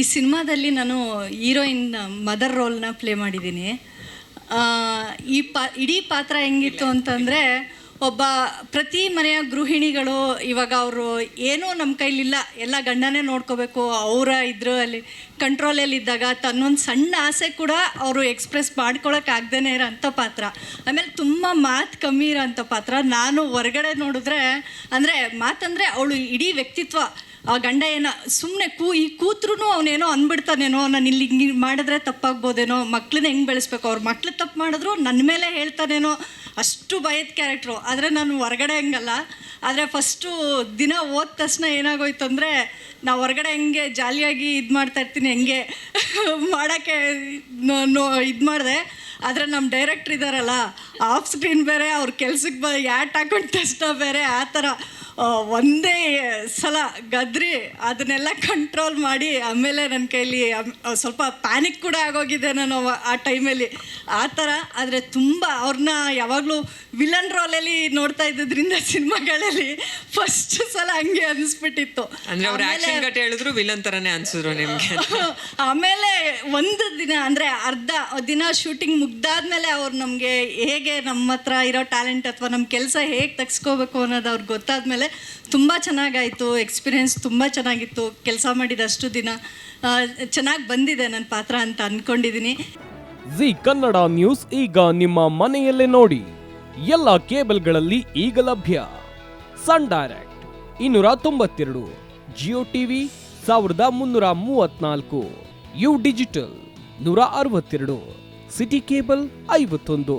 ಈ ಸಿನಿಮಾದಲ್ಲಿ ನಾನು ಹೀರೋಯಿನ್ ಮದರ್ ರೋಲ್ನ ಪ್ಲೇ ಮಾಡಿದ್ದೀನಿ. ಈ ಪಾ ಇಡೀ ಪಾತ್ರ ಹೆಂಗಿತ್ತು ಅಂತಂದರೆ ಒಬ್ಬ ಪ್ರತಿ ಮನೆಯ ಗೃಹಿಣಿಗಳು ಇವಾಗ ಅವರು ಏನೂ ನಮ್ಮ ಕೈಲಿಲ್ಲ ಎಲ್ಲ ಗಂಡನೇ ನೋಡ್ಕೋಬೇಕು ಅವರ ಇದ್ರ ಅಲ್ಲಿ ಕಂಟ್ರೋಲಲ್ಲಿ ಇದ್ದಾಗ ತನ್ನೊಂದು ಸಣ್ಣ ಆಸೆ ಕೂಡ ಅವರು ಎಕ್ಸ್ಪ್ರೆಸ್ ಮಾಡ್ಕೊಳಕ್ಕೆ ಆಗ್ದೇ ಇರೋಂಥ ಪಾತ್ರ. ಆಮೇಲೆ ತುಂಬ ಮಾತು ಕಮ್ಮಿ ಇರೋಂಥ ಪಾತ್ರ. ನಾನು ಹೊರಗಡೆ ನೋಡಿದ್ರೆ ಅಂದರೆ ಮಾತಂದರೆ ಅವಳು ಇಡೀ ವ್ಯಕ್ತಿತ್ವ. ಆ ಗಂಡ ಏನೋ ಸುಮ್ಮನೆ ಕೂ, ಈ ಕೂತ್ರು ಅವನೇನೋ ಅಂದ್ಬಿಡ್ತಾನೇನೋ ನಾನು ಇಲ್ಲಿ ಹಿಂಗೆ ಮಾಡಿದ್ರೆ ತಪ್ಪಾಗ್ಬೋದೇನೋ, ಮಕ್ಳನ್ನ ಹೆಂಗೆ ಬೆಳೆಸ್ಬೇಕು? ಅವ್ರ ಮಕ್ಳು ತಪ್ಪು ಮಾಡಿದ್ರು ನನ್ನ ಮೇಲೆ ಹೇಳ್ತಾನೇನೋ ಅಷ್ಟು ಭಯದ ಕ್ಯಾರೆಕ್ಟ್ರು. ಆದರೆ ನಾನು ಹೊರಗಡೆ ಹೆಂಗಲ್ಲ. ಆದರೆ ಫಸ್ಟು ದಿನ ಓದ ತಕ್ಷಣ ಏನಾಗೋಯ್ತು ಅಂದರೆ ನಾವು ಹೊರಗಡೆ ಹೆಂಗೆ ಜಾಲಿಯಾಗಿ ಇದು ಮಾಡ್ತಾ ಇರ್ತೀನಿ, ಹೆಂಗೆ ಮಾಡೋಕ್ಕೆ ನೋ ಇದು ಮಾಡಿದೆ. ಆದರೆ ನಮ್ಮ ಡೈರೆಕ್ಟ್ರ್ ಇದ್ದಾರಲ್ಲ ಆಫ್ ಸ್ಕ್ರೀನ್ ಬೇರೆ ಅವ್ರ ಕೆಲ್ಸಕ್ಕೆ ಬ ಯಾಟ್ ಹಾಕೊಂಡು ಕಷ್ಟ ಬೇರೆ ಆ ಥರ. ಒಂದೇ ಸಲ ಗದ್ರಿ ಅದನ್ನೆಲ್ಲ ಕಂಟ್ರೋಲ್ ಮಾಡಿ ಆಮೇಲೆ ನನ್ನ ಕೈಲಿ ಸ್ವಲ್ಪ ಪ್ಯಾನಿಕ್ ಕೂಡ ಆಗೋಗಿದೆ ನಾನು ಆ ಟೈಮಲ್ಲಿ ಆ ಥರ ಆದರೆ ತುಂಬ ಅವ್ರನ್ನ ಯಾವಾಗಲೂ ವಿಲನ್ ರೋಲಲ್ಲಿ ನೋಡ್ತಾ ಇದ್ದಿದ್ರಿಂದ ಸಿನಿಮಾಗಳಲ್ಲಿ ಫಸ್ಟ್ ಸಲ ಹಂಗೆ ಅನಿಸ್ಬಿಟ್ಟಿತ್ತು. ಹೇಳಿದ್ರು ವಿಲನ್ ಥರನೇ ಅನ್ಸಿದ್ರು ನಿಮಗೆ. ಆಮೇಲೆ ಒಂದು ದಿನ ಅಂದರೆ ಅರ್ಧ ದಿನ ಶೂಟಿಂಗ್ ಮುಗ್ದಾದ್ಮೇಲೆ ಅವ್ರು ನಮಗೆ ಹೇಗೆ ನಮ್ಮ ಹತ್ರ ಇರೋ ಟ್ಯಾಲೆಂಟ್ ಅಥವಾ ನಮ್ಮ ಕೆಲಸ ಹೇಗೆ ತೆಗ್ಸ್ಕೋಬೇಕು ಅನ್ನೋದು ಅವ್ರಿಗೆ ಗೊತ್ತಾದ್ಮೇಲೆ ತುಂಬ ಚೆನ್ನಾಗಾಯಿತು ಎಕ್ಸ್ಪೀರಿಯೆನ್ಸ್ ತುಂಬ ಚೆನ್ನಾಗಿತ್ತು, ಕೆಲಸ ಮಾಡಿದಷ್ಟು ದಿನ ಚೆನ್ನಾಗಿ ಬಂದಿದೆ ನನ್ನ ಪಾತ್ರ ಅಂತ ಅಂದ್ಕೊಂಡಿದ್ದೀನಿ ಜಿ ಕನ್ನಡ ನ್ಯೂಸ್ ಈಗ ನಿಮ್ಮ ಮನೆಯಲ್ಲೇ ನೋಡಿ. ಎಲ್ಲ ಕೇಬಲ್ಗಳಲ್ಲಿ ಈಗ ಲಭ್ಯ. ಸನ್ ಡೈರೆಕ್ಟ್ ಇನ್ನೂರ ತೊಂಬತ್ತೆರಡು, ಜಿಯೋ ಟಿವಿ ಸಾವಿರದ ಮುನ್ನೂರ ಮೂವತ್ನಾಲ್ಕು ಯು ಡಿಜಿಟಲ್ ನೂರ ಅರವತ್ತೆರಡು, ಸಿಟಿ ಕೇಬಲ್ ಐವತ್ತೊಂದು.